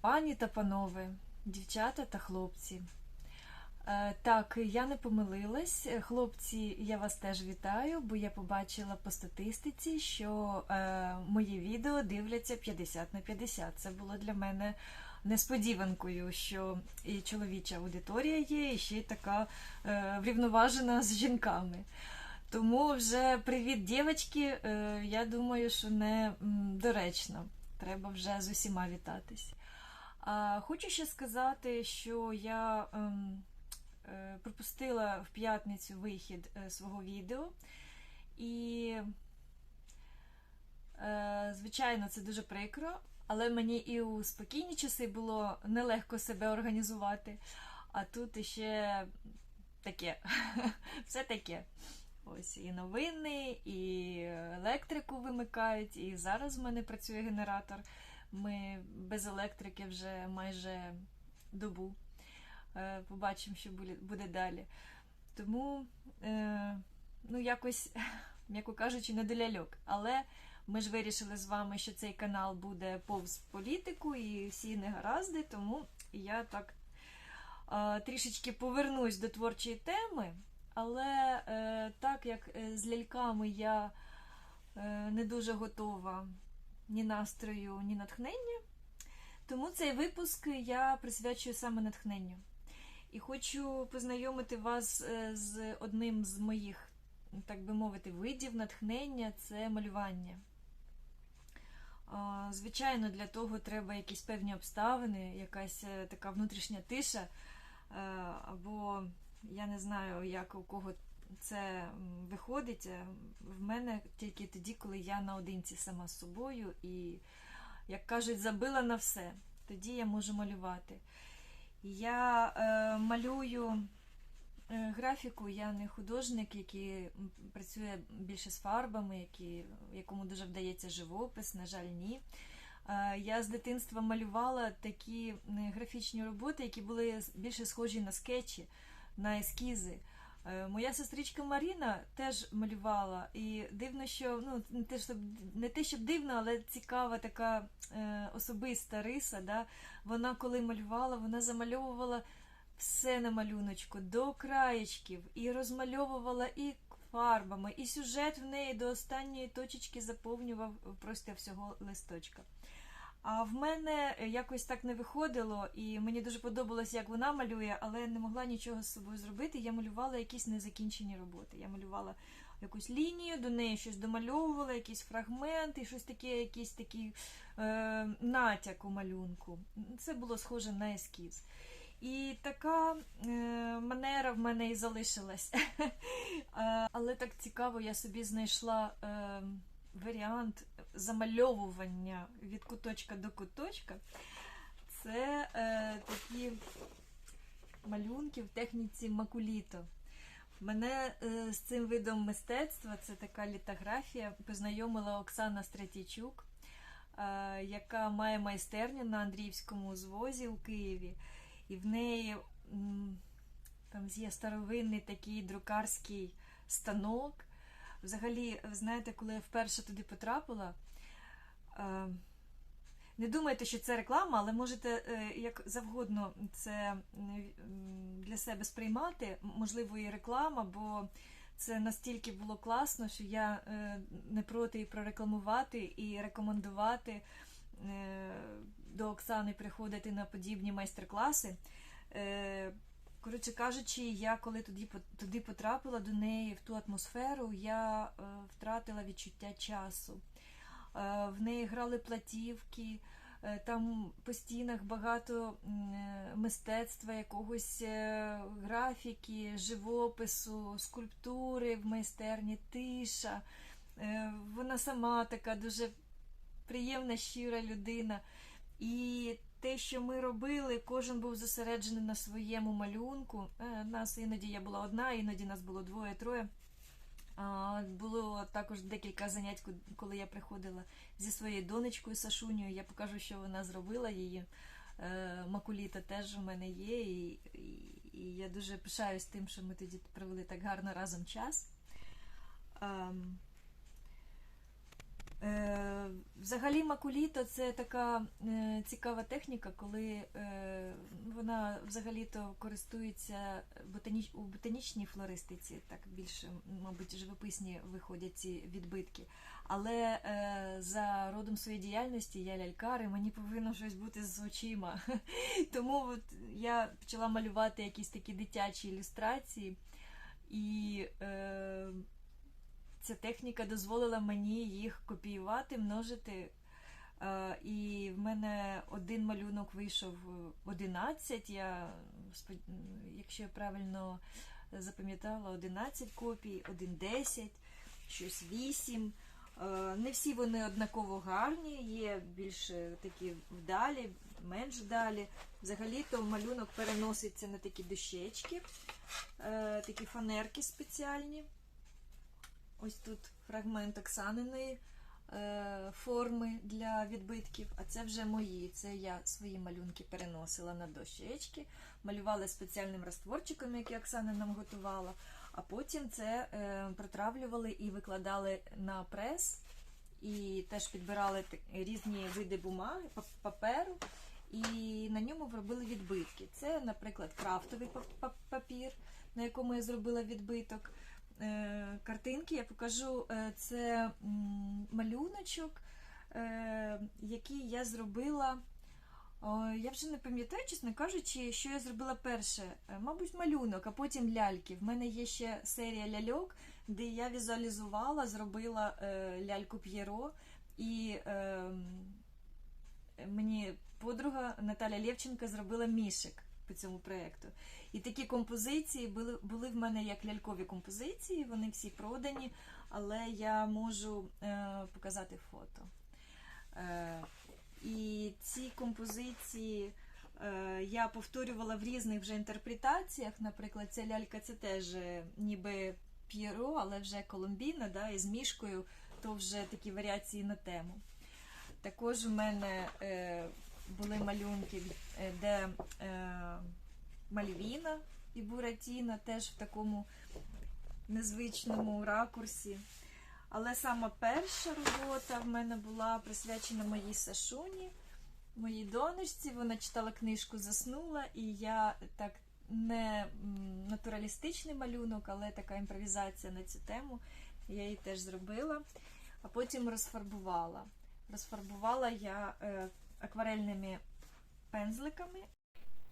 Пані та панове, дівчата та хлопці. Е, Так, я не помилилась. Хлопці, я вас теж вітаю, бо я побачила по статистиці, що е, мої відео дивляться 50 на 50. Це було для мене несподіванкою, що і чоловіча аудиторія є, і ще й така е, врівноважена з жінками. Тому вже привіт, дівчатки, е, я думаю, що не м, доречно. Треба вже з усіма вітатись. А, хочу ще сказати, що я ем, е, пропустила в п'ятницю вихід е, свого відео. І, е, звичайно, це дуже прикро, але мені і у спокійні часи було нелегко себе організувати. А тут іще таке, все таке. Ось і новини, і електрику вимикають, і зараз в мене працює генератор. Ми без електрики вже майже добу. Е, Побачимо, що буде- далі. Тому, е, ну, якось, м'яко кажучи, не до ляльок. Але ми ж вирішили з вами, що цей канал буде повз політику і всі негаразди, тому я так е, трішечки повернусь до творчої теми. Але е, так як е, з ляльками я е, не дуже готова ні настрою, ні натхнення, тому цей випуск я присвячую саме натхненню. І хочу познайомити вас з одним з моїх, так би мовити, видів натхнення це малювання. Звичайно, для того треба якісь певні обставини, якась така внутрішня тиша, або я не знаю, як у кого це виходить. е, В мене тільки тоді, коли я наодинці сама з собою і, як кажуть, забила на все. Тоді я можу малювати. Я е, малюю е, графіку, я не художник, який працює більше з фарбами, які, якому дуже вдається живопис, на жаль, ні. Е, Я з дитинства малювала такі е, графічні роботи, які були більше схожі на скетчі, на ескізи. Е, Моя сестричка Маріна теж малювала, і дивно, що ну не те, щоб не те, щоб дивно, але цікава така е, особиста риса. Да? Вона коли малювала, вона замальовувала все на малюночку до краєчків, і розмальовувала і фарбами, і сюжет в неї до останньої точечки заповнював просто всього листочка. А в мене якось так не виходило, і мені дуже подобалось, як вона малює, але не могла нічого з собою зробити. Я малювала якісь незакінчені роботи. Я малювала якусь лінію, до неї щось домальовувала, якісь фрагменти, щось таке, якийсь такий е, натяк у малюнку. Це було схоже на ескіз. І така е, манера в мене і залишилась. Е, Але так цікаво, я собі знайшла е, варіант замальовування від куточка до куточка. Це е, такі малюнки в техніці макуліто. Мене е, з цим видом мистецтва, це така літографія, познайомила Оксана Стратійчук, е, яка має майстерню на Андріївському звозі у Києві. І в неї там є старовинний такий друкарський станок. Взагалі, ви знаєте, коли я вперше туди потрапила, е, не думайте, що це реклама, але можете е, як завгодно це для себе сприймати, можливо, і реклама, бо це настільки було класно, що я е, не проти і прорекламувати, і рекомендувати е, до Оксани приходити на подібні майстер-класи. Коротше кажучи, я коли туди, туди потрапила до неї в ту атмосферу, я е, втратила відчуття часу. Е, в неї грали платівки, е, там по стінах багато е, мистецтва, якогось е, графіки, живопису, скульптури в майстерні, тиша. Е, Вона сама така дуже приємна, щира людина. І те, що ми робили, кожен був зосереджений на своєму малюнку. Е, Нас іноді я була одна, іноді нас було двоє-троє. Було також декілька занять, коли я приходила зі своєю донечкою Сашунею. Я покажу, що вона зробила її. Е, Макуліта теж у мене є, і, і, і я дуже пишаюсь тим, що ми тоді провели так гарно разом час. Е, Взагалі макуліто це така е, цікава техніка, коли е, вона взагалі-то користується ботаніч, у ботанічній флористиці, так більше, мабуть, живописні виходять ці відбитки. Але за родом своєї діяльності я лялькар, і мені повинно щось бути з очима. Тому от я почала малювати якісь такі дитячі ілюстрації, і ця техніка дозволила мені їх копіювати, множити. Е, і в мене один малюнок вийшов 11. Я, якщо я правильно запам'ятала, 11 копій, один 10, щось 8. Е, Не всі вони однаково гарні, є більш е, такі вдалі, менш вдалі. Взагалі-то малюнок переноситься на такі дощечки, е, такі фанерки спеціальні. Ось тут фрагмент Оксаниної е, форми для відбитків, а це вже мої. Це я свої малюнки переносила на дощечки, малювала спеціальним розтворчиком, який Оксана нам готувала, а потім це е, протравлювали і викладали на прес, і теж підбирали різні види бумаги, паперу, і на ньому робили відбитки. Це, наприклад, крафтовий пап- пап- папір, на якому я зробила відбиток картинки. Я покажу е, це малюночок, е, який я зробила. Я вже не пам'ятаю, чесно кажучи, що я зробила перше. Е, Мабуть, малюнок, а потім ляльки. В мене є ще серія ляльок, де я візуалізувала, зробила е, ляльку П'єро, і е, мені подруга Наталя Лєвченка зробила мішик по цьому проєкту. І такі композиції були, були в мене як лялькові композиції, вони всі продані, але я можу е, показати фото. Е, і ці композиції е, я повторювала в різних вже інтерпретаціях. Наприклад, ця лялька це теж е, ніби п'єро, але вже колумбіна, да, і з мішкою, то вже такі варіації на тему. Також у мене е, були малюнки, е, де е, Мальвіна і Буратіна теж в такому незвичному ракурсі. Але сама перша робота в мене була присвячена моїй Сашуні, моїй донечці. Вона читала книжку, заснула, і я так не натуралістичний малюнок, але така імпровізація на цю тему. Я її теж зробила, а потім розфарбувала. Розфарбувала я е, акварельними пензликами.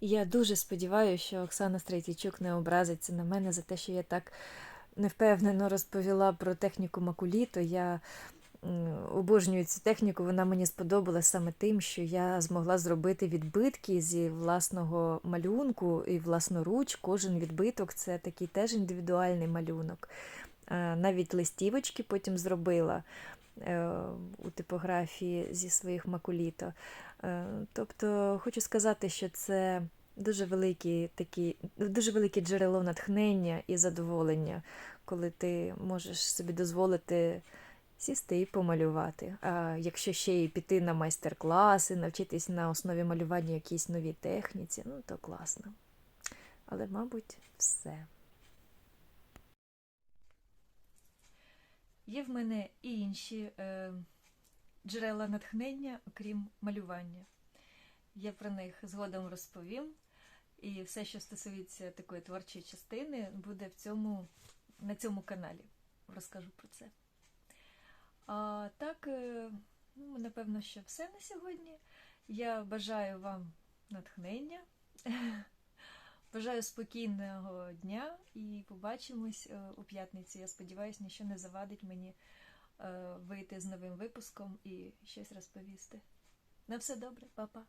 Я дуже сподіваюся, що Оксана Стрейтійчук не образиться на мене за те, що я так невпевнено розповіла про техніку макуліто. Я обожнюю цю техніку, вона мені сподобалась саме тим, що я змогла зробити відбитки зі власного малюнку і власноруч. Кожен відбиток це такий теж індивідуальний малюнок. Е, Навіть листівочки потім зробила у типографії зі своїх макуліто. Е, Тобто хочу сказати, що це дуже великі такі, дуже велике джерело натхнення і задоволення, коли ти можеш собі дозволити сісти і помалювати. А якщо ще й піти на майстер-класи, навчитись на основі малювання якійсь новій техніці, ну то класно. Але, мабуть, все. Є в мене і інші е, джерела натхнення, окрім малювання. Я про них згодом розповім. І все, що стосується такої творчої частини, буде в цьому, на цьому каналі. Розкажу про це. А так, е, ну, напевно, що все на сьогодні. Я бажаю вам натхнення. Бажаю спокійного дня і побачимось е, у п'ятниці. Я сподіваюся, нічого не завадить мені е, вийти з новим випуском і щось розповісти. На все добре, па-па.